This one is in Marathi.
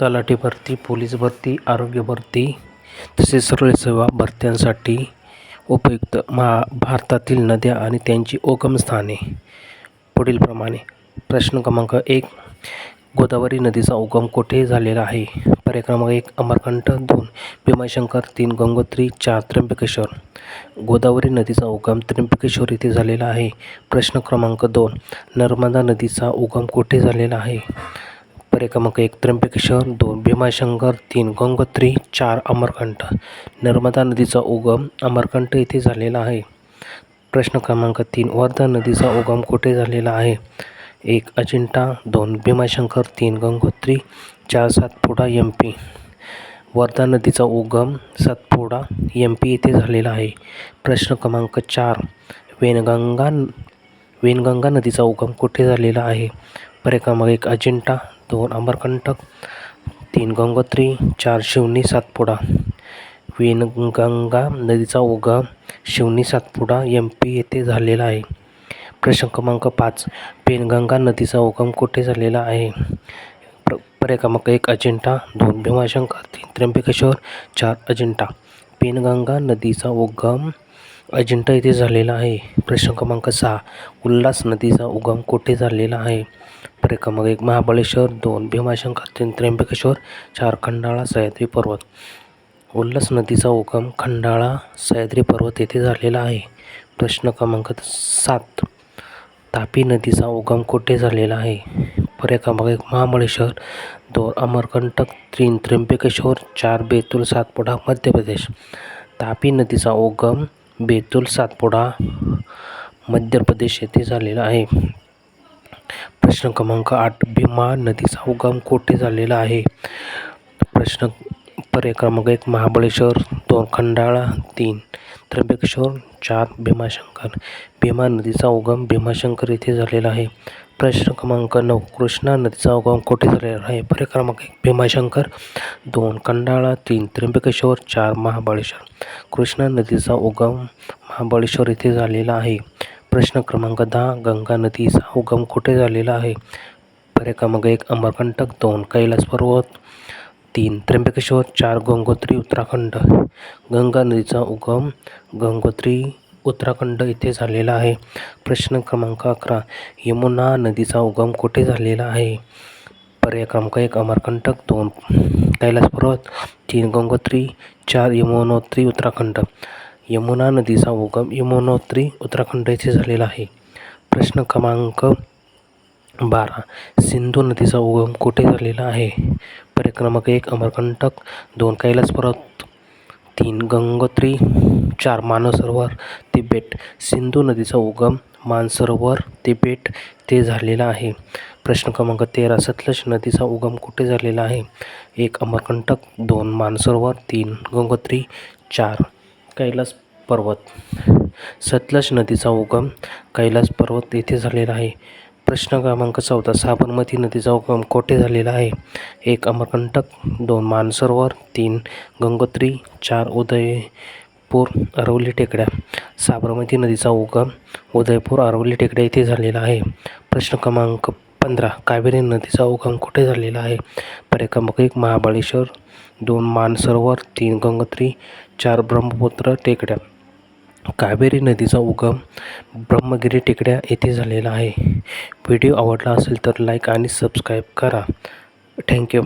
तलाठी भरती पोलीस भरती आरोग्य भरती तसेच सरळ सेवा भरत्यांसाठी उपयुक्त महा भारतातील नद्या आणि त्यांची उगमस्थाने पुढीलप्रमाणे प्रश्न क्रमांक एक गोदावरी नदीचा उगम कोठे झालेला आहे? पर्याय क्रमांक एक अमरकंठ दोन भीमाशंकर तीन गंगोत्री चार त्र्यंबकेश्वर. गोदावरी नदीचा उगम त्र्यंबकेश्वर येथे झालेला आहे. प्रश्न क्रमांक दोन नर्मदा नदीचा उगम कोठे झालेला आहे? पर्याय क्रमांक एक त्र्यंबकेश्वर दोन भीमाशंकर तीन गंगोत्री चार अमरकंठ. नर्मदा नदीचा उगम अमरकंठ येथे झालेला आहे. प्रश्न क्रमांक तीन वर्धा नदीचा उगम कुठे झालेला आहे? एक अजिंठा दोन भीमाशंकर तीन गंगोत्री चार सातपुडा एम पी. वर्धा नदीचा उगम सातपुडा एम पी येथे झालेला आहे. प्रश्न क्रमांक चार वेनगंगा वेनगंगा नदीचा उगम कुठे झालेला आहे? पर्याय क्रमांक एक अजिंठा दोन अमरकंटक तीन गंगोत्री चार शिवनी सातपुडा. वेनगंगा नदीचा उगम शिवनी सातपुडा एम पी येथे झालेला आहे. प्रश्न क्रमांक पाच पेनगंगा नदीचा उगम कुठे झालेला आहे? प्र पर्याय क्रमांक एक अजिंठा दोन भीमाशंकर तीन त्र्यंबकेश्वर चार अजिंठा. पेनगंगा नदीचा उगम अजिंठा येथे झालेला आहे. प्रश्न क्रमांक सहा. उल्हास नदीचा उगम कुठे झालेला आहे? पर्याय क्रमांक एक महाबळेश्वर दोन भीमाशंकर तीन त्र्यंबकेश्वर चार खंडाळा सह्याद्री पर्वत. उल्हास नदीचा उगम खंडाळा सह्याद्री पर्वत येथे झालेला आहे. प्रश्न क्रमांक सात. तापी नदीचा उगम कुठे झालेला आहे? पर्याय क्रमांक एक महाबळेश्वर दोन अमरकंटक तीन त्र्यंबकेश्वर चार बेतूल सातपुडा मध्य प्रदेश. तापी नदीचा उगम बेतूल सातपुडा मध्य प्रदेश येथे झालेला आहे. प्रश्न क्रमांक आठ भीमा नदीचा उगम कोठे झालेला आहे? प्रश्न पर्याय क्रमांक एक महाबळेश्वर दोन खंडाळा तीन त्र्यंबकेश्वर चार भीमाशंकर. भीमा नदीचा उगम भीमाशंकर येथे झालेला आहे. प्रश्न क्रमांक नऊ कृष्णा नदीचा उगम कुठे झालेला आहे? पर्याय क्रमांक एक भीमाशंकर. दोन कंडाळा. तीन त्र्यंबकेश्वर. चार महाबळेश्वर. कृष्णा नदीचा उगम महाबळेश्वर येथे झालेला आहे. प्रश्न क्रमांक दहा गंगा नदीचा उगम कुठे झालेला आहे? पर्याय क्रमांक एक अमरकंटक. दोन कैलास पर्वत. तीन त्र्यंबकेश्वर. चार गंगोत्री उत्तराखंड. गंगा नदीचा उगम गंगोत्री उत्तराखंड येथे झालेला आहे. प्रश्न क्रमांक अकरा. यमुना नदीचा उगम कुठे झालेला आहे? पर्याय क्रमांक एक अमरकंटक दोन कैलास पर्वत तीन गंगोत्री चार यमुनोत्री उत्तराखंड. यमुना नदीचा उगम यमुनोत्री उत्तराखंड येथे झालेला आहे. प्रश्न क्रमांक बारा. सिंधू नदीचा उगम कुठे झालेला आहे? पर्याय क्रमांक एक अमरकंटक दोन कैलास पर्वत तीन गंगोत्री चार मानसरोवर तिबेट सिंधू नदीचा उगम मानसरोवर तिबेट ते झालेला आहे. प्रश्न क्रमांक तेरा सतलज नदीचा उगम कुठे झालेला आहे? एक अमरकंटक दोन मानसरोवर तीन गंगोत्री चार कैलास पर्वत. सतलज नदीचा उगम कैलास पर्वत येथे झालेला आहे. प्रश्न क्रमांक चौदा साबरमती नदीचा उगम कोठे झालेला आहे? एक अमरकंटक दोन मानसरोवर तीन गंगोत्री चार उदयपूर अरवली टेकड्या. साबरमती नदीचा उगम उदयपूर अरवली टेकड्या येथे झालेला आहे. प्रश्न क्रमांक पंधरा कावेरी नदीचा उगम कुठे झालेला आहे? पर्याय क्रमांक एक महाबळेश्वर दोन मानसरोवर तीन गंगोत्री चार ब्रह्मपुत्र टेकड्या. कावेरी नदीचा उगम ब्रह्मगिरी टेकड्या येथे झालेला आहे. व्हिडिओ आवडला असेल तर लाईक आणि सबस्क्राईब करा. थँक्यू